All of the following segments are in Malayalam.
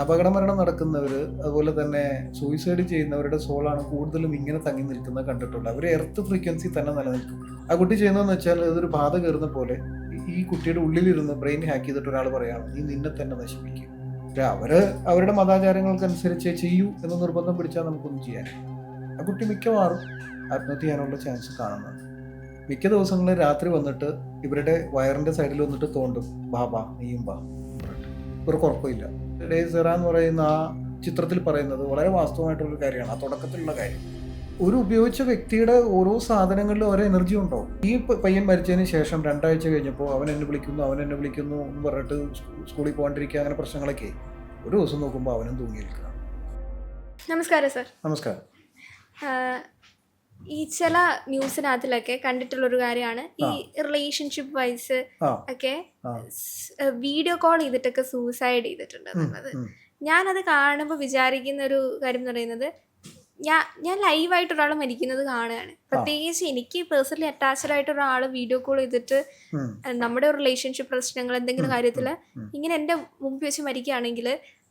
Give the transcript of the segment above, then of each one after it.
അപകടമരണം നടക്കുന്നവർ അതുപോലെ തന്നെ സൂയിസൈഡ് ചെയ്യുന്നവരുടെ സോളാണ് കൂടുതലും ഇങ്ങനെ തങ്ങി നിൽക്കുന്നത് കണ്ടിട്ടുള്ളത് അവർ എർത്ത് ഫ്രീക്വൻസി തന്നെ നിലനിൽക്കും. ആ കുട്ടി ചെയ്യുന്നതെന്ന് വെച്ചാൽ ഇതൊരു ബാധ കയറുന്ന പോലെ ഈ കുട്ടിയുടെ ഉള്ളിലിരുന്ന് ബ്രെയിൻ ഹാക്ക് ചെയ്തിട്ട് ഒരാൾ പറയാണ് നീ നിന്നെ തന്നെ നശിപ്പിക്കും. പക്ഷെ അവർ അവരുടെ മതാചാരങ്ങൾക്കനുസരിച്ച് ചെയ്യൂ എന്ന് നിർബന്ധം പിടിച്ചാൽ നമുക്കൊന്നും ചെയ്യാൻ ആ കുട്ടി മിക്കവാറും ആത്മഹത്യ ചെയ്യാനുള്ള ചാൻസ് കാണുന്നുണ്ട് മിക്ക ദിവസങ്ങളിൽ രാത്രി വന്നിട്ട് ഇവരുടെ വയറിന്റെ സൈഡിൽ വന്നിട്ട് തോണ്ടും ബാബാ നീയും ബാ ഇവർക്ക് ഉറപ്പില്ല ഡേ സെറ എന്ന് പറയുന്ന ആ ചിത്രത്തിൽ പറയുന്നത് വളരെ വാസ്തവമായിട്ടുള്ള ഒരു കാര്യമാണ് ആ തുടക്കത്തിലുള്ള കാര്യം. ഒരു ഉപയോഗിച്ച വ്യക്തിയുടെ ഓരോ സാധനങ്ങളിലും ഓരോ എനർജി ഉണ്ടാവും ഈ പയ്യൻ മരിച്ചതിന് ശേഷം രണ്ടാഴ്ച കഴിഞ്ഞപ്പോൾ അവൻ എന്നെ വിളിക്കുന്നു അവൻ എന്നെ വിളിക്കുന്നു എന്ന് പറഞ്ഞിട്ട് സ്കൂ- സ്കൂളിൽ പോകാണ്ടിരിക്കുക അങ്ങനെ പ്രശ്നങ്ങളൊക്കെ ഒരു ദിവസം നോക്കുമ്പോൾ അവനും തൂങ്ങി നിൽക്കുക നമസ്കാരം സർ. നമസ്കാരം. ഈ ചില ന്യൂസിനകത്തിലൊക്കെ കണ്ടിട്ടുള്ളൊരു കാര്യമാണ് ഈ റിലേഷൻഷിപ്പ് വൈസ് ഒക്കെ വീഡിയോ കോൾ ചെയ്തിട്ടൊക്കെ സൂസൈഡ് ചെയ്തിട്ടുണ്ട് എന്നുള്ളത്. ഞാനത് കാണുമ്പോൾ വിചാരിക്കുന്ന ഒരു കാര്യം എന്ന് പറയുന്നത് ഞാൻ ഞാൻ ലൈവായിട്ട് ഒരാൾ മരിക്കുന്നത് കാണുകയാണ്. പ്രത്യേകിച്ച് എനിക്ക് പേഴ്സണലി അറ്റാച്ച്ഡ് ആയിട്ട് ഒരാൾ വീഡിയോ കോൾ ചെയ്തിട്ട് നമ്മുടെ റിലേഷൻഷിപ്പ് പ്രശ്നങ്ങൾ എന്തെങ്കിലും കാര്യത്തിൽ ഇങ്ങനെ എന്റെ മുമ്പിൽ വെച്ച് മരിക്കുകയാണെങ്കിൽ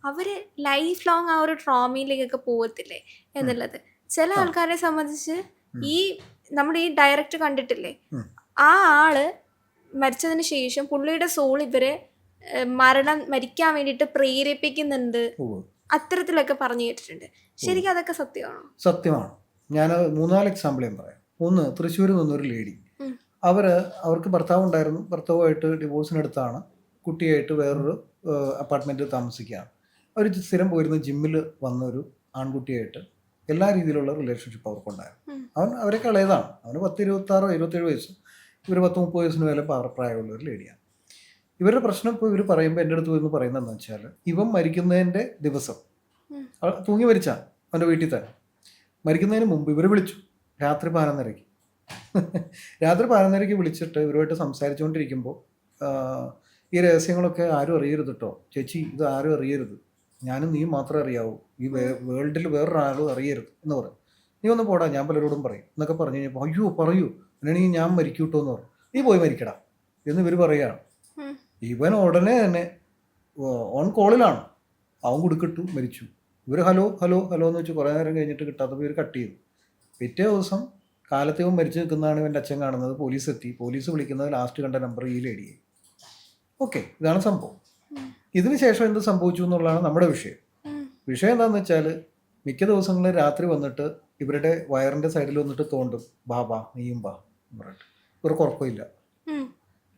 അവർ ലൈഫ് ലോങ് ആ ഒരു ട്രോമയിലേക്കൊക്കെ പോകത്തില്ലേ എന്നുള്ളത്. ചില ആൾക്കാരെ സംബന്ധിച്ച്. ഈ നമ്മുടെ ഈ ഡയറക്റ്റ് കണ്ടിട്ടില്ലേ? ആ ആൾ മരിച്ചതിന് ശേഷം പുള്ളിയുടെ സോൾ ഇവരെ മരണം മരിക്കാൻ വേണ്ടിയിട്ട് പ്രേരിപ്പിക്കുന്നുണ്ട്. അത്തരത്തിലൊക്കെ പറഞ്ഞു കേട്ടിട്ടുണ്ട്. ശരിക്കും അതൊക്കെ സത്യമാണോ? സത്യമാണ്. ഞാൻ മൂന്നാൽ എക്സാമ്പിൾ ഞാൻ പറയാം. ഒന്ന് തൃശ്ശൂരിൽ നിന്നൊരു ലേഡി അവർ അവർക്ക് ഭർത്താവ് ഉണ്ടായിരുന്നു. ഭർത്താവുമായിട്ട് ഡിവോഴ്സിനടുത്താണ് കുട്ടിയായിട്ട് വേറൊരു അപ്പാർട്ട്മെന്റിൽ താമസിക്കുകയാണ്. അവർ സ്ഥിരം പോയിരുന്ന ജിമ്മിൽ വന്നൊരു ആൺകുട്ടിയായിട്ട് എല്ലാ രീതിയിലുള്ള റിലേഷൻഷിപ്പ് അവർക്കുണ്ടായിരുന്നു. അവൻ അവരൊക്കെ ഇളയതാണ് അവന് പത്ത് ഇരുപത്താറോ ഇരുപത്തേഴ് വയസ്സ്. ഇവർ പത്ത് മുപ്പത് വയസ്സിന് മേലെ പ്രാ- പ്രായമുള്ള ഒരു ലേഡിയാണ് ഇവരുടെ പ്രശ്നം ഇപ്പോൾ ഇവർ പറയുമ്പോൾ എന്റെ അടുത്ത് വന്ന് പറയുന്നത് എന്താ വെച്ചാൽ ഇവൻ മരിക്കുന്നതിന്റെ ദിവസം തൂങ്ങി മരിച്ചാണ് അവന്റെ വീട്ടിൽ തന്നെ. മരിക്കുന്നതിന് മുമ്പ് ഇവർ വിളിച്ചു. രാത്രി പതിനൊന്നരയ്ക്ക്. രാത്രി പതിനൊന്നരയ്ക്ക് വിളിച്ചിട്ട് ഇവരുമായിട്ട് സംസാരിച്ചുകൊണ്ടിരിക്കുമ്പോൾ ഈ രഹസ്യങ്ങളൊക്കെ ആരും അറിയരുത് കേട്ടോ ചേച്ചി ഇത് ആരും അറിയരുത്. ഞാനും നീ മാത്രമേ അറിയാവൂ. ഈ വേൾഡിൽ വേറൊരാളും അറിയരുത് എന്ന് പറയും. നീ ഒന്ന് പോടാ ഞാൻ പലരോടും പറയും എന്നൊക്കെ പറഞ്ഞു കഴിഞ്ഞപ്പോൾ അയ്യോ പറയൂ. അങ്ങനെയാണെങ്കിൽ ഞാൻ മരിക്കൂട്ടോ എന്ന് പറഞ്ഞു. നീ പോയി മരിക്കടാ എന്ന് ഇവർ പറയുകയാണ് ഇവൻ ഉടനെ തന്നെ ഓൺ കോളിലാണ്. അവൻ കൊടുക്കിട്ടു മരിച്ചു. ഇവർ ഹലോ ഹലോ ഹലോ എന്ന് വെച്ച് കുറേ നേരം കഴിഞ്ഞിട്ട് കിട്ടാത്തപ്പോൾ ഇവർ കട്ട് ചെയ്തു. പിറ്റേ ദിവസം കാലത്തെ ഇവൻ മരിച്ചു നിൽക്കുന്നതാണ് ഇവന്റെ അച്ഛൻ കാണുന്നത്. പോലീസ് എത്തി. പോലീസ് വിളിക്കുന്നത് ലാസ്റ്റ് കണ്ട നമ്പർ ഈ ലേഡിയെ ഓക്കെ ഇതാണ് സംഭവം. ഉം. ഇതിന് ശേഷം എന്ത് സംഭവിച്ചു എന്നുള്ളതാണ് നമ്മുടെ വിഷയം. വിഷയം എന്താണെന്ന് വെച്ചാൽ മിക്ക ദിവസങ്ങളിൽ രാത്രി വന്നിട്ട് ഇവരുടെ വയറിന്റെ സൈഡിൽ വന്നിട്ട് തോണ്ടും ബാബാ നീയും ബാ പറഞ്ഞിട്ട്. ഇവർക്ക് ഉറപ്പില്ല ഉം.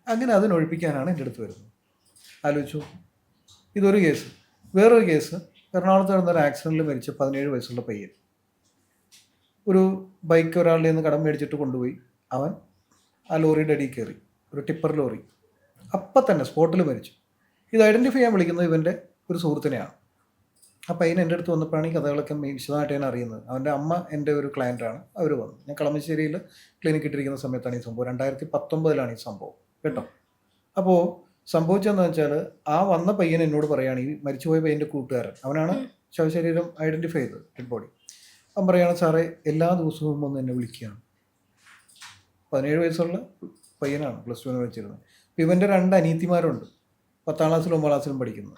അങ്ങനെ അതിനൊഴിപ്പിക്കാനാണ് എന്റെ അടുത്ത് വരുന്നത്. ആലോചിച്ചു. ഇതൊരു കേസ്. വേറൊരു കേസ്. എറണാകുളത്ത് നടന്ന ഒരു ആക്സിഡന്റിൽ മരിച്ച പതിനേഴ് വയസ്സുള്ള പയ്യൻ. ഒരു ബൈക്ക് ഒരാളുടെ നിന്ന് കടം മേടിച്ചിട്ട് കൊണ്ടുപോയി. അവൻ ആ ലോറിയുടെ അടിയിൽ കയറി. ഒരു ടിപ്പർ ലോറി. അപ്പം തന്നെ സ്പോട്ടിൽ മരിച്ചു. ഇത് ഐഡന്റിഫൈ ചെയ്യാൻ വിളിക്കുന്നത് ഇവന്റെ ഒരു സുഹൃത്തിനെയാണ്. ആ പയ്യൻ എന്റെ അടുത്ത് വന്നപ്പോഴാണ് ഈ കഥകളൊക്കെ വിശദമായിട്ട് ഞാൻ അറിയുന്നത്. അവന്റെ അമ്മ എന്റെ ഒരു ക്ലയന്റാണ് അവർ വന്നു. ഞാൻ കളമശ്ശേരിയിൽ ക്ലിനിക്ക് ഇട്ടിരിക്കുന്ന സമയത്താണ് ഈ സംഭവം. രണ്ടായിരത്തി പത്തൊമ്പതിലാണ് ഈ സംഭവം. കേട്ടോ? അപ്പോൾ സംഭവിച്ചതെന്ന് വെച്ചാൽ ആ വന്ന പയ്യൻ എന്നോട് പറയുകയാണ് ഈ മരിച്ചുപോയ പയ്യന്റെ കൂട്ടുകാരൻ. അവനാണ്. ശവശരീരം ഐഡന്റിഫൈ ചെയ്തത് ഡെഡ് ബോഡി അവൻ പറയുകയാണ് സാറേ എല്ലാ ദിവസവും വന്ന് എന്നെ വിളിക്കുകയാണ്. പതിനേഴ് വയസ്സുള്ള പയ്യനാണ് പ്ലസ് ടുവിന് വെച്ചിരുന്നത് ഇവന്റെ രണ്ട് അനീത്തിമാരുണ്ട് പത്താം ക്ലാസ്സിലും ഒമ്പതാം ക്ലാസ്സിലും പഠിക്കുന്നത്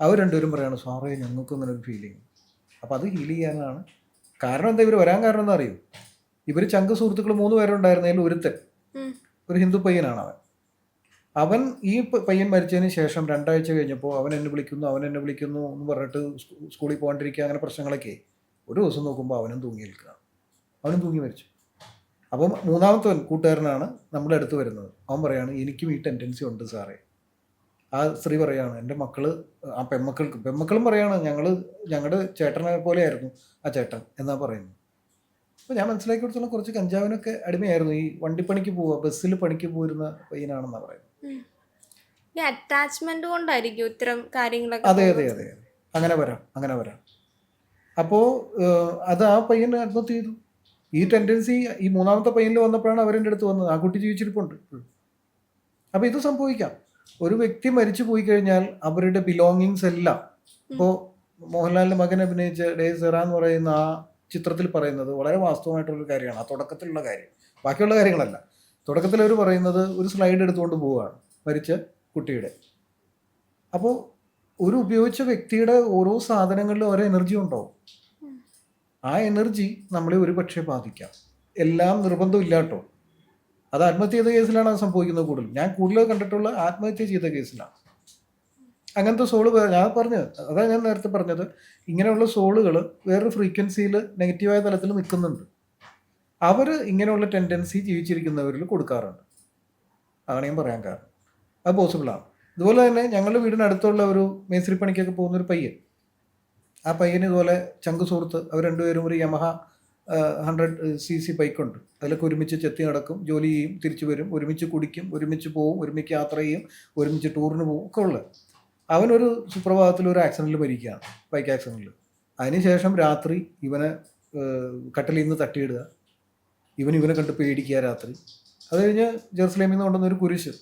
അവർ രണ്ടുപേരും പറയാണ് സാറേ ഞങ്ങൾക്കും ഇങ്ങനെ ഒരു ഫീലിംഗ് അപ്പോൾ അത് ഹീൽ ചെയ്യാനാണ്. കാരണം എന്താ ഇവർ വരാൻ കാരണം എന്താ അറിയോ? ഇവർ ചങ്ക് സുഹൃത്തുക്കൾ മൂന്ന് പേരുണ്ടായിരുന്നതിൽ ഒരുത്തൻ. ഒരു ഹിന്ദു പയ്യനാണ് അവൻ. അവൻ ഈ പയ്യൻ മരിച്ചതിന് ശേഷം രണ്ടാഴ്ച കഴിഞ്ഞപ്പോൾ അവൻ എന്നെ വിളിക്കുന്നു അവൻ എന്നെ വിളിക്കുന്നു എന്ന് പറഞ്ഞിട്ട് സ്കൂ- സ്കൂളിൽ പോകാണ്ടിരിക്കുക അങ്ങനെ പ്രശ്നങ്ങളൊക്കെ ഒരു ദിവസം നോക്കുമ്പോൾ അവനും തൂങ്ങി നിൽക്കുക അവനും തൂങ്ങി മരിച്ചു. അപ്പം മൂന്നാമത്തവൻ കൂട്ടുകാരനാണ് നമ്മുടെ അടുത്ത് വരുന്നത്. അവൻ പറയാണ് എനിക്കും ഈ ടെൻഡൻസി ഉണ്ട് സാറേ. ആ സ്ത്രീ പറയാണ് എന്റെ മക്കൾ ആ പെമ്മക്കൾക്ക് പെമ്മക്കളും പറയാണ് ഞങ്ങൾ ഞങ്ങളുടെ ചേട്ടനെ പോലെയായിരുന്നു ആ ചേട്ടൻ എന്നാ പറയുന്നത്. അപ്പോൾ ഞാൻ മനസ്സിലാക്കി കൊടുത്തോളം കുറച്ച് കഞ്ചാവിനൊക്കെ അടിമയായിരുന്നു. ഈ വണ്ടിപ്പണിക്ക് പോവുക ബസ്സിൽ പണിക്ക് പോയിരുന്ന പയ്യനാണെന്നാണ് പറയുന്നത്. അറ്റാച്ച്മെന്റ് കൊണ്ടായിരിക്കും ഇത്തരം കാര്യങ്ങളൊക്കെ അതെ അതെ. അതെ അതെ. അങ്ങനെ വരാം അങ്ങനെ വരാം. അപ്പോൾ അത് ആ പയ്യൻ ആത്മഹത്യ ചെയ്തു. ഈ ടെൻഡൻസി ഈ മൂന്നാമത്തെ പയ്യനിൽ വന്നപ്പോഴാണ് അവരെന്റെ അടുത്ത് വന്നത്. ആ കുട്ടി ജീവിച്ചിരിപ്പുണ്ട്. അപ്പോൾ ഇത് സംഭവിക്കാം. ഒരു വ്യക്തി മരിച്ചു പോയി കഴിഞ്ഞാൽ അവരുടെ ബിലോങ്ങിങ്സ് എല്ലാം. ഇപ്പോൾ മോഹൻലാലിന്റെ മകൻ അഭിനയിച്ച ഡേ സെറ എന്ന് പറയുന്ന ആ ചിത്രത്തിൽ പറയുന്നത് വളരെ വാസ്തവമായിട്ടുള്ള കാര്യമാണ്. ആ തുടക്കത്തിലുള്ള കാര്യം. ബാക്കിയുള്ള കാര്യങ്ങളല്ല. തുടക്കത്തിൽ അവർ പറയുന്നത് ഒരു സ്ലൈഡ് എടുത്തുകൊണ്ട് പോവുകയാണ് മരിച്ച കുട്ടിയുടെ. അപ്പോൾ ഒരു ഉപയോഗിച്ച വ്യക്തിയുടെ ഓരോ സാധനങ്ങളിലും ഓരോ എനർജി ഉണ്ടാവും. ആ എനർജി നമ്മളെ ഒരു പക്ഷേ ബാധിക്കാം. എല്ലാം നിർബന്ധം ഇല്ല കേട്ടോ അത് ആത്മഹത്യ ചെയ്ത കേസിലാണ് അത് സംഭവിക്കുന്നത് കൂടുതൽ ഞാൻ കൂടുതൽ കണ്ടിട്ടുള്ള ആത്മഹത്യ ചെയ്ത കേസിലാണ്. അങ്ങനത്തെ സോൾ ഞാൻ പറഞ്ഞത് അതാ ഞാൻ നേരത്തെ പറഞ്ഞത് ഇങ്ങനെയുള്ള സോളുകൾ വേറൊരു ഫ്രീക്വൻസിയിൽ നെഗറ്റീവായ തലത്തിൽ നിൽക്കുന്നുണ്ട് അവർ ഇങ്ങനെയുള്ള ടെൻഡൻസി ജീവിച്ചിരിക്കുന്നവരിൽ കൊടുക്കാറുണ്ട്. അതാണ് ഞാൻ പറയാൻ കാരണം. അത് പോസിബിളാണ് ഇതുപോലെ തന്നെ ഞങ്ങളുടെ വീടിനടുത്തുള്ള ഒരു മേസ്ത്രി പണിക്കൊക്കെ പോകുന്ന ഒരു പയ്യൻ. ആ പയ്യന് ഇതുപോലെ ചങ്ക് സുഹൃത്ത് അവർ രണ്ടുപേരും ഒരു യമഹ ഹൺഡ്രഡ് സി സി ബൈക്കുണ്ട് അതിലൊക്കെ ഒരുമിച്ച് ചെത്തി നടക്കും ജോലി ചെയ്യും തിരിച്ചു വരും ഒരുമിച്ച് കുടിക്കും ഒരുമിച്ച് പോവും ഒരുമിച്ച് യാത്ര ചെയ്യും ഒരുമിച്ച് ടൂറിന് പോകും ഒക്കെ ഉള്ളത്. അവനൊരു സുപ്രഭാതത്തിൽ ഒരു ആക്സിഡന്റിൽ മരിക്കുകയാണ് ബൈക്ക് ആക്സിഡന്റിൽ അതിനുശേഷം രാത്രി ഇവനെ കട്ടിലിൽ നിന്ന് തട്ടിയിടുക. ഇവൻ ഇവനെ കണ്ട് പേടിക്കുക രാത്രി. അത് കഴിഞ്ഞ് ജെറുസലേമിൽ നിന്ന് കൊണ്ടുവന്ന ഒരു കുരിശ്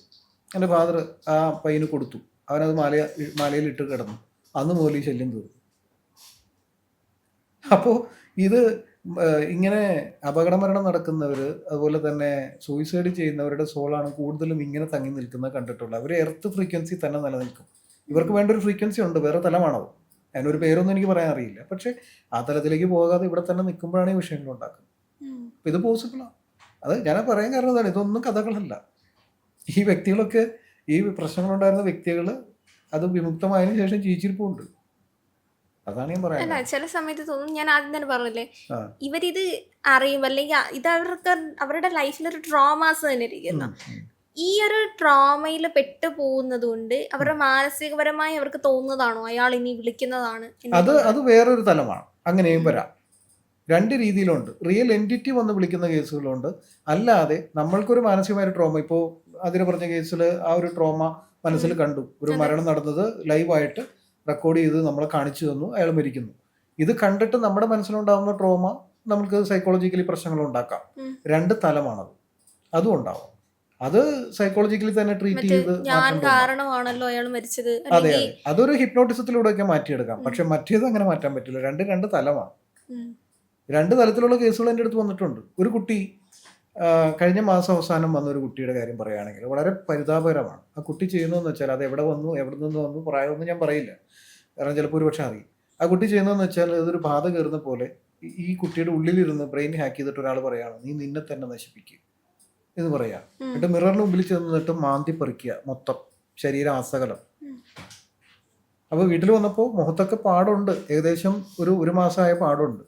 എന്റെ ഫാദർ ആ പയ്യന് കൊടുത്തു. അവനത് മാലയ മാലയിൽ ഇട്ട് കിടന്നു. അന്ന് മുതൽ ഈ ശല്യം തീർന്നു. അപ്പോൾ ഇത് ഇങ്ങനെ അപകടമരണം നടക്കുന്നവർ അതുപോലെ തന്നെ സൂയിസൈഡ് ചെയ്യുന്നവരുടെ സോളാണ് കൂടുതലും ഇങ്ങനെ തങ്ങി നിൽക്കുന്നത് കണ്ടിട്ടുള്ളത്. അവർ എർത്ത് ഫ്രീക്വൻസി തന്നെ നിലനിൽക്കും. ഇവർക്ക് വേണ്ട ഒരു ഫ്രീക്വൻസി ഉണ്ട് വേറെ തലമാണോ അതിനൊരു പേരൊന്നും എനിക്ക് പറയാൻ അറിയില്ല. പക്ഷെ ആ തലത്തിലേക്ക് പോകാതെ ഇവിടെ തന്നെ നിൽക്കുമ്പോഴാണ് ഈ വിഷയങ്ങൾ ഉണ്ടാക്കുന്നത്. അപ്പം അപ്പോൾ ഇത് പോസിബിളാണ് അത് ഞാൻ പറയാൻ കാരണം ഇതാണ് ഇതൊന്നും കഥകളല്ല. ഈ വ്യക്തികളൊക്കെ ഈ പ്രശ്നങ്ങളുണ്ടായിരുന്ന വ്യക്തികൾ അത് വിമുക്തമായതിനു ശേഷം ജീവിച്ചിരിപ്പുണ്ട്. അതാണ് ഞാൻ അല്ല ചില സമയത്ത് തോന്നും ഞാൻ ആദ്യം തന്നെ പറഞ്ഞില്ലേ ആ. ഇവരിത് അറിയും അല്ലെങ്കിൽ ഇത് അവർക്ക് അവരുടെ ലൈഫിലൊരു ട്രോമാസ് തന്നെ ഇരിക്കുന്നു. ഉം, ഉം. ഈ ഒരു ട്രോമയിൽ പെട്ടു പോകുന്നത് കൊണ്ട് അവരുടെ മാനസികപരമായി അവർക്ക് തോന്നുന്നതാണോ? അയാൾ ഇനി വിളിക്കുന്നതാണ് എന്ന് അത് അത് വേറൊരു തലമാണ്. അങ്ങനെയും വരാം. രണ്ട് രീതിയിലുണ്ട്. റിയൽ എന്റിറ്റി വന്ന് വിളിക്കുന്ന കേസുകളുണ്ട്. അല്ലാതെ നമ്മൾക്കൊരു മാനസികമായ ട്രോമ ഇപ്പോൾ അതിന് പറഞ്ഞ കേസിൽ ആ ഒരു ട്രോമ മനസ്സിൽ കണ്ടു. ഒരു മരണം നടന്നത് ലൈവായിട്ട് റെക്കോർഡ് ചെയ്ത് നമ്മളെ കാണിച്ചു തന്നു അയാൾ മരിക്കുന്നു. ഇത് കണ്ടിട്ട് നമ്മുടെ മനസ്സിലുണ്ടാകുന്ന ട്രോമ നമുക്ക് സൈക്കോളജിക്കലി പ്രശ്നങ്ങൾ ഉണ്ടാക്കാം. രണ്ട് തലമാണത്. അതും ഉണ്ടാവും. അത് സൈക്കോളജിക്കലി തന്നെ ട്രീറ്റ് ചെയ്ത് ഞാൻ കാരണമാണല്ലോ അയാൾ മരിച്ചത്. അതെ അതെ. അതൊരു ഹിപ്നോട്ടിസത്തിലൂടെയൊക്കെ മാറ്റിയെടുക്കാം. പക്ഷെ മറ്റേത് അങ്ങനെ മാറ്റാൻ പറ്റില്ല. രണ്ട് രണ്ട് തലമാണ്. രണ്ട് തലത്തിലുള്ള കേസുകൾ എന്റെ അടുത്ത് വന്നിട്ടുണ്ട്. ഒരു കുട്ടി കഴിഞ്ഞ മാസം അവസാനം വന്ന ഒരു കുട്ടിയുടെ കാര്യം പറയുകയാണെങ്കിൽ വളരെ പരിതാപകരമാണ്. ആ കുട്ടി ചെയ്യുന്നതെന്ന് വെച്ചാൽ അത് എവിടെ വന്നു എവിടെ നിന്ന് വന്നു പ്രായമൊന്നും ഞാൻ പറയില്ല. കാരണം ചിലപ്പോൾ ഒരു പക്ഷേ അറിയും. ആ കുട്ടി ചെയ്യുന്നതെന്ന് വെച്ചാൽ അതൊരു ബാധ കയറുന്ന പോലെ ഈ- കുട്ടിയുടെ ഉള്ളിലിരുന്ന് ബ്രെയിൻ ഹാക്ക് ചെയ്തിട്ട് ഒരാൾ പറയുകയാണ് നീ നിന്നെ തന്നെ നശിപ്പിക്കുക എന്ന് പറയാം എന്നിട്ട് മിററിന് മുമ്പിൽ ചെന്നിട്ട് മാന്തി പറിക്കുക മൊത്തം ശരീരം ആസകലം. അപ്പോൾ വീട്ടിൽ വന്നപ്പോൾ മുഖത്തൊക്കെ പാടുണ്ട്. ഏകദേശം ഒരു ഒരു മാസമായ പാടുണ്ട്.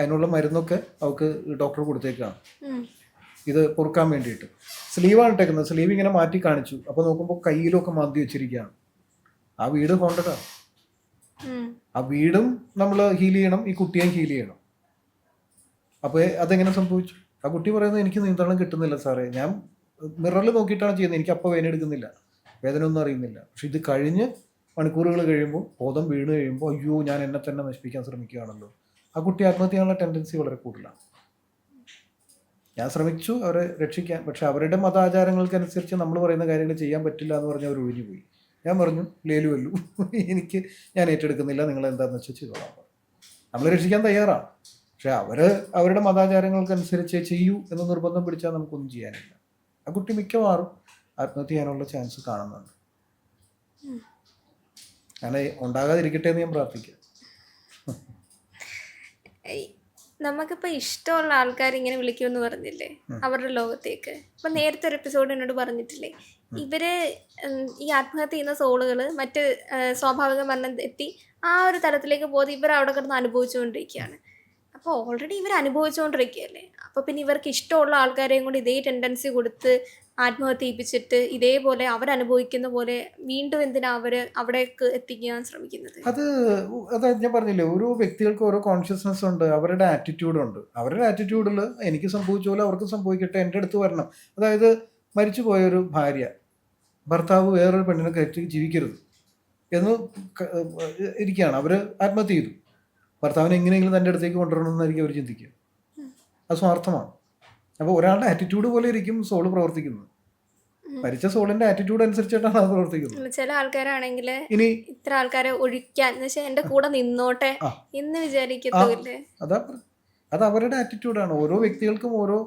അതിനുള്ള മരുന്നൊക്കെ അവൾക്ക് ഡോക്ടർ കൊടുത്തേക്കാണ്. ഇത് പൊറുക്കാൻ വേണ്ടിയിട്ട്. സ്ലീവാണ് ഇട്ടേക്കുന്നത്. സ്ലീവ് ഇങ്ങനെ മാറ്റി കാണിച്ചു. അപ്പോൾ നോക്കുമ്പോൾ കയ്യിലൊക്കെ മാന്തി വെച്ചിരിക്കുകയാണ്. ആ വീട് ഹോണ്ടഡാണ് ഉം. ആ വീടും നമ്മൾ ഹീൽ ചെയ്യണം. ഈ കുട്ടിയെയും ഹീൽ ചെയ്യണം. അപ്പോൾ അതെങ്ങനെ സംഭവിച്ചു? ആ കുട്ടി പറയുന്നത് എനിക്ക് നിയന്ത്രണം കിട്ടുന്നില്ല സാറേ. ഞാൻ മിററിൽ നോക്കിയിട്ടാണ് ചെയ്യുന്നത്. എനിക്ക് അപ്പോൾ വേദന എടുക്കുന്നില്ല. വേദന ഒന്നും അറിയുന്നില്ല. പക്ഷെ ഇത് കഴിഞ്ഞ് മണിക്കൂറുകൾ കഴിയുമ്പോൾ ബോധം വീണ് കഴിയുമ്പോൾ അയ്യോ ഞാൻ എന്നെ തന്നെ നശിപ്പിക്കാൻ ശ്രമിക്കുകയാണല്ലോ. ആ കുട്ടി ആത്മഹത്യ ചെയ്യാനുള്ള ടെൻഡൻസി വളരെ കൂടുതലാണ്. ഞാൻ ശ്രമിച്ചു അവരെ രക്ഷിക്കാൻ പക്ഷെ അവരുടെ മതാചാരങ്ങൾക്കനുസരിച്ച് നമ്മൾ പറയുന്ന കാര്യങ്ങൾ ചെയ്യാൻ പറ്റില്ല എന്ന് പറഞ്ഞ് അവർ ഒഴിഞ്ഞു പോയി. ഞാൻ പറഞ്ഞു ലേലുവല്ലു എനിക്ക് ഞാൻ ഏറ്റെടുക്കുന്നില്ല നിങ്ങൾ എന്താണെന്ന് വെച്ചാൽ ചെയ്തോളാം നമ്മൾ രക്ഷിക്കാൻ തയ്യാറാണ്. പക്ഷെ അവർ അവരുടെ മതാചാരങ്ങൾക്കനുസരിച്ച് ചെയ്യൂ എന്ന് നിർബന്ധം പിടിച്ചാൽ നമുക്കൊന്നും ചെയ്യാനില്ല. ആ കുട്ടി മിക്കവാറും ആത്മഹത്യ ചെയ്യാനുള്ള ചാൻസ് കാണുന്നുണ്ട്. അങ്ങനെ ഉണ്ടാകാതിരിക്കട്ടെ എന്ന് ഞാൻ പ്രാർത്ഥിക്കാം. ഏയ്, നമുക്കിപ്പോ ഇഷ്ടമുള്ള ആൾക്കാർ ഇങ്ങനെ വിളിക്കുമെന്ന് പറഞ്ഞില്ലേ? അവരുടെ ലോകത്തേക്ക്. ഇപ്പൊ നേരത്തെ ഒരു എപ്പിസോഡ് എന്നോട് പറഞ്ഞിട്ടില്ലേ? ഇവർ ഈ ആത്മഹത്യ ചെയ്യുന്ന സോളുകൾ മറ്റ് സ്വാഭാവിക മരണം എത്തി ആ ഒരു തലത്തിലേക്ക് പോയി ഇവർ അവിടെ കിടന്ന് അനുഭവിച്ചുകൊണ്ടിരിക്കുകയാണ്. അപ്പോൾ ഓൾറെഡി ഇവർ അനുഭവിച്ചുകൊണ്ടിരിക്കുകയല്ലേ? അപ്പോൾ പിന്നെ ഇവർക്ക് ഇഷ്ടമുള്ള ആൾക്കാരെയും കൂടി ഇതേ ടെൻഡൻസി കൊടുത്ത് ആത്മഹത്യ ചെയ്യിപ്പിച്ചിട്ട് ഇതേപോലെ അവരനുഭവിക്കുന്ന പോലെ വീണ്ടും എന്തിനാ അവർ അവിടേക്ക് എത്തിക്കാൻ ശ്രമിക്കുന്നത്? അത് അതായത് ഞാൻ പറഞ്ഞില്ലേ ഓരോ വ്യക്തികൾക്ക് ഓരോ കോൺഷ്യസ്നെസ് ഉണ്ട് അവരുടെ ആറ്റിറ്റ്യൂഡ് ഉണ്ട്. അവരുടെ ആറ്റിറ്റ്യൂഡിൽ എനിക്ക് സംഭവിച്ച പോലെ അവർക്ക് സംഭവിക്കട്ടെ എന്റെ അടുത്ത് വരണം. അതായത് മരിച്ചു പോയൊരു ഭാര്യ ഭർത്താവ് വേറൊരു പെണ്ണിനെ കയറ്റി ജീവിക്കരുത് എന്ന് ഇരിക്കുകയാണ്. അവർ ആത്മഹത്യ ചെയ്തു. ഭർത്താവിനെ എങ്ങനെയെങ്കിലും തന്റെ അടുത്തേക്ക് കൊണ്ടുവരണമെന്നായിരിക്കും അവർ ചിന്തിക്കുക. അത് സ്വാർത്ഥമാണ്. അപ്പോൾ ഒരാളുടെ ആറ്റിറ്റ്യൂഡ് പോലെ ഇരിക്കും സോൾ പ്രവർത്തിക്കുന്നത്. മരിച്ച സോളിന്റെ ആറ്റിറ്റ്യൂഡ് അനുസരിച്ചിട്ടാണ് അത് പ്രവർത്തിക്കുന്നത്. ചില ആൾക്കാരാണെങ്കിൽ ഇനി ഇത്ര ആൾക്കാരെ ഒഴിക്കാൻ എന്റെ കൂടെ നിന്നോട്ടെ എന്ന് വിചാരിക്കത്തില്ലേ? അതാ അവരുടെ ആറ്റിറ്റ്യൂഡാണ് ഓരോ വ്യക്തികൾക്കും ഓരോ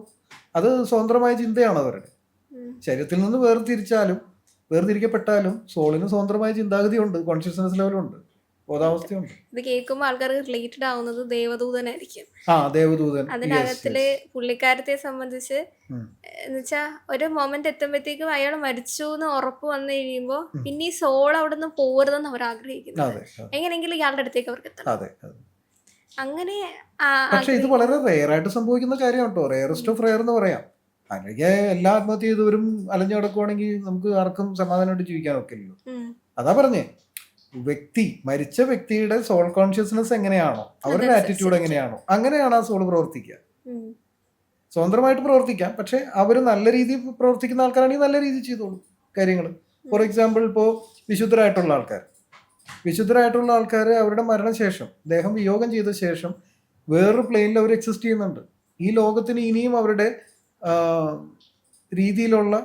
അത് സ്വതന്ത്രമായ ചിന്തയാണ് അവരുടെ. ശരീരത്തിൽ നിന്ന് വേർതിരിച്ചാലും വേർതിരിക്കപ്പെട്ടാലും സോളിന് സ്വതന്ത്രമായ ചിന്താഗതിയുണ്ട്. കോൺഷ്യസ്നസ് ലെവലുണ്ട് ഇത് കേൾക്കുമ്പോൾ ആൾക്കാർക്ക് റിലേറ്റഡ് ആവുന്നത് ദേവദൂതനായിരിക്കും. ആ ദേവദൂതൻ. അതിനകത്തിൽ പുള്ളിക്കാരത്തെ സംബന്ധിച്ച്. എന്നുവെച്ചാ ഒരു മൊമെന്റ് എത്തുമ്പോഴത്തേക്കും അയാൾ മരിച്ചു എന്ന് ഉറപ്പ് വന്നു കഴിയുമ്പോൾ പിന്നെ ഈ സോൾ അവിടെ നിന്ന് പോകരുതെന്ന് അവർ ആഗ്രഹിക്കുന്നത് അതെ, എങ്ങനെയെങ്കിലും ഇയാളുടെ അടുത്തേക്ക് അവർക്ക് എത്തണം. അങ്ങനെ പക്ഷെ ഇത് വളരെ റെയർ ആയിട്ട് സംഭവിക്കുന്ന കാര്യമാണ് കേട്ടോ റെയറസ്റ്റ് ഓഫ് റെയർ എന്ന് പറയാം. അല്ലെങ്കിൽ എല്ലാ ആത്മഹത്യ ചെയ്തവരും അലഞ്ഞു കിടക്കുവാണെങ്കിൽ നമുക്ക് ആർക്കും സമാധാനമായിട്ട് ജീവിക്കാൻ ഒക്കില്ലല്ലോ. അതാ പറഞ്ഞേ. വ്യക്തി മരിച്ച വ്യക്തിയുടെ സോൾ കോൺഷ്യസ്നെസ് എങ്ങനെയാണോ അവരുടെ ആറ്റിറ്റ്യൂഡ് എങ്ങനെയാണോ അങ്ങനെയാണ് ആ സോൾ പ്രവർത്തിക്കുക. സ്വതന്ത്രമായിട്ട് പ്രവർത്തിക്കാം പക്ഷെ അവർ നല്ല രീതിയിൽ പ്രവർത്തിക്കുന്ന ആൾക്കാരാണെങ്കിൽ നല്ല രീതിയിൽ ചെയ്തോളൂ കാര്യങ്ങൾ ഫോർ എക്സാമ്പിൾ ഇപ്പോൾ വിശുദ്ധരായിട്ടുള്ള ആൾക്കാർ. വിശുദ്ധരായിട്ടുള്ള ആൾക്കാർ അവരുടെ മരണശേഷം ദേഹം വിയോഗം ചെയ്ത ശേഷം വേറൊരു പ്ലെയിനിൽ അവർ എക്സിസ്റ്റ് ചെയ്യുന്നുണ്ട്. ഈ ലോകത്തിന് ഇനിയും അവരുടെ രീതിയിലുള്ള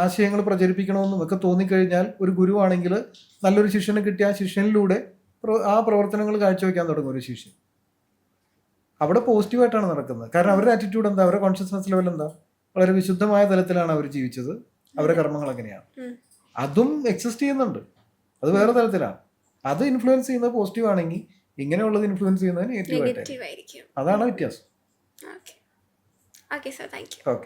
ആശയങ്ങൾ പ്രചരിപ്പിക്കണമെന്നും ഒക്കെ തോന്നിക്കഴിഞ്ഞാൽ ഒരു ഗുരുവാണെങ്കിൽ നല്ലൊരു ശിഷ്യനെ കിട്ടിയ ആ ശിഷ്യനിലൂടെ ആ പ്രവർത്തനങ്ങൾ കാഴ്ചവെക്കാൻ തുടങ്ങും ഒരു ശിഷ്യൻ. അവിടെ പോസിറ്റീവായിട്ടാണ് നടക്കുന്നത്. കാരണം അവരുടെ ആറ്റിറ്റ്യൂഡ് എന്താ? അവരുടെ കോൺഷ്യസ്നസ് ലെവൽ എന്താ? വളരെ വിശുദ്ധമായ തലത്തിലാണ് അവർ ജീവിച്ചത്. അവരുടെ കർമ്മങ്ങൾ എങ്ങനെയാണ് അതും എക്സിസ്റ്റ് ചെയ്യുന്നുണ്ട്. അത് വേറെ തലത്തിലാണ്. അത് ഇൻഫ്ലുവൻസ് ചെയ്യുന്നത് പോസിറ്റീവ് ആണെങ്കിൽ ഇങ്ങനെയുള്ളത് ഇൻഫ്ലുവൻസ് ചെയ്യുന്നത് നെഗറ്റീവ് ആയിട്ട് അതാണ് വ്യത്യാസം. ഓക്കെ